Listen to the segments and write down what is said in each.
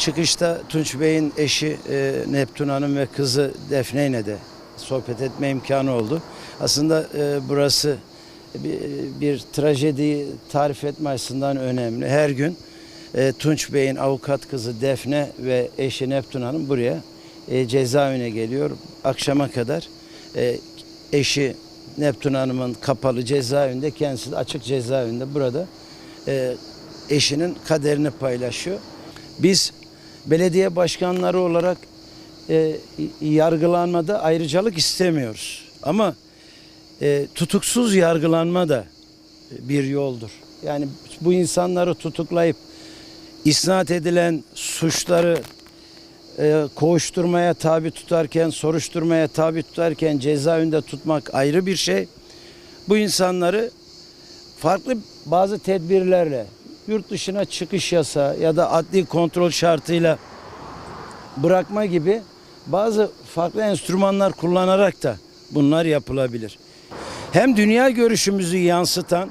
Çıkışta Tunç Bey'in eşi e, Neptun Hanım ve kızı Defne ile de sohbet etme imkanı oldu. Aslında e, burası bir, bir trajediyi tarif etme açısından önemli. Her gün e, Tunç Bey'in avukat kızı Defne ve eşi Neptun Hanım buraya e, cezaevine geliyor. Akşama kadar e, eşi Neptun Hanım'ın kapalı cezaevinde, kendisi de açık cezaevinde burada e, eşinin kaderini paylaşıyor. Biz belediye başkanları olarak e, yargılanmada ayrıcalık istemiyoruz. Ama e, tutuksuz yargılanma da bir yoldur. Yani bu insanları tutuklayıp isnat edilen suçları e, koğuşturmaya tabi tutarken, soruşturmaya tabi tutarken cezaevinde tutmak ayrı bir şey. Bu insanları farklı bazı tedbirlerle yurt dışına çıkış yasa ya da adli kontrol şartıyla bırakma gibi bazı farklı enstrümanlar kullanarak da bunlar yapılabilir. Hem dünya görüşümüzü yansıtan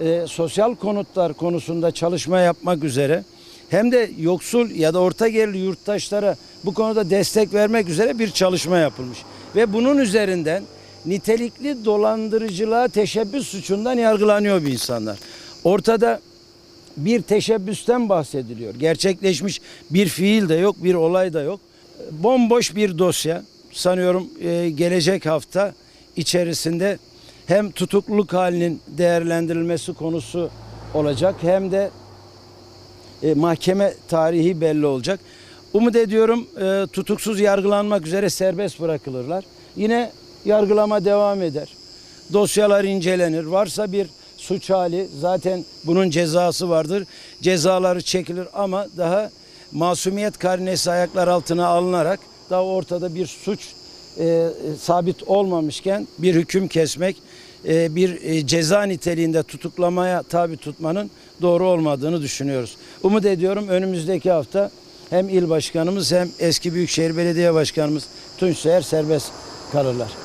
e, sosyal konutlar konusunda çalışma yapmak üzere hem de yoksul ya da orta gelirli yurttaşlara bu konuda destek vermek üzere bir çalışma yapılmış. Ve bunun üzerinden nitelikli dolandırıcılığa teşebbüs suçundan yargılanıyor bu insanlar. Ortada bir teşebbüsten bahsediliyor. Gerçekleşmiş bir fiil de yok, bir olay da yok. Bomboş bir dosya. Sanıyorum e, gelecek hafta içerisinde hem tutukluluk halinin değerlendirilmesi konusu olacak hem de e, mahkeme tarihi belli olacak. Umut ediyorum e, tutuksuz yargılanmak üzere serbest bırakılırlar. Yine yargılama devam eder. Dosyalar incelenir. Varsa bir suç hali zaten bunun cezası vardır. Cezaları çekilir ama daha masumiyet karinesi ayaklar altına alınarak daha ortada bir suç e, sabit olmamışken bir hüküm kesmek, e, bir e, ceza niteliğinde tutuklamaya tabi tutmanın doğru olmadığını düşünüyoruz. Umut ediyorum önümüzdeki hafta hem il başkanımız hem eski Büyükşehir Belediye Başkanımız Tunç Seher serbest kalırlar.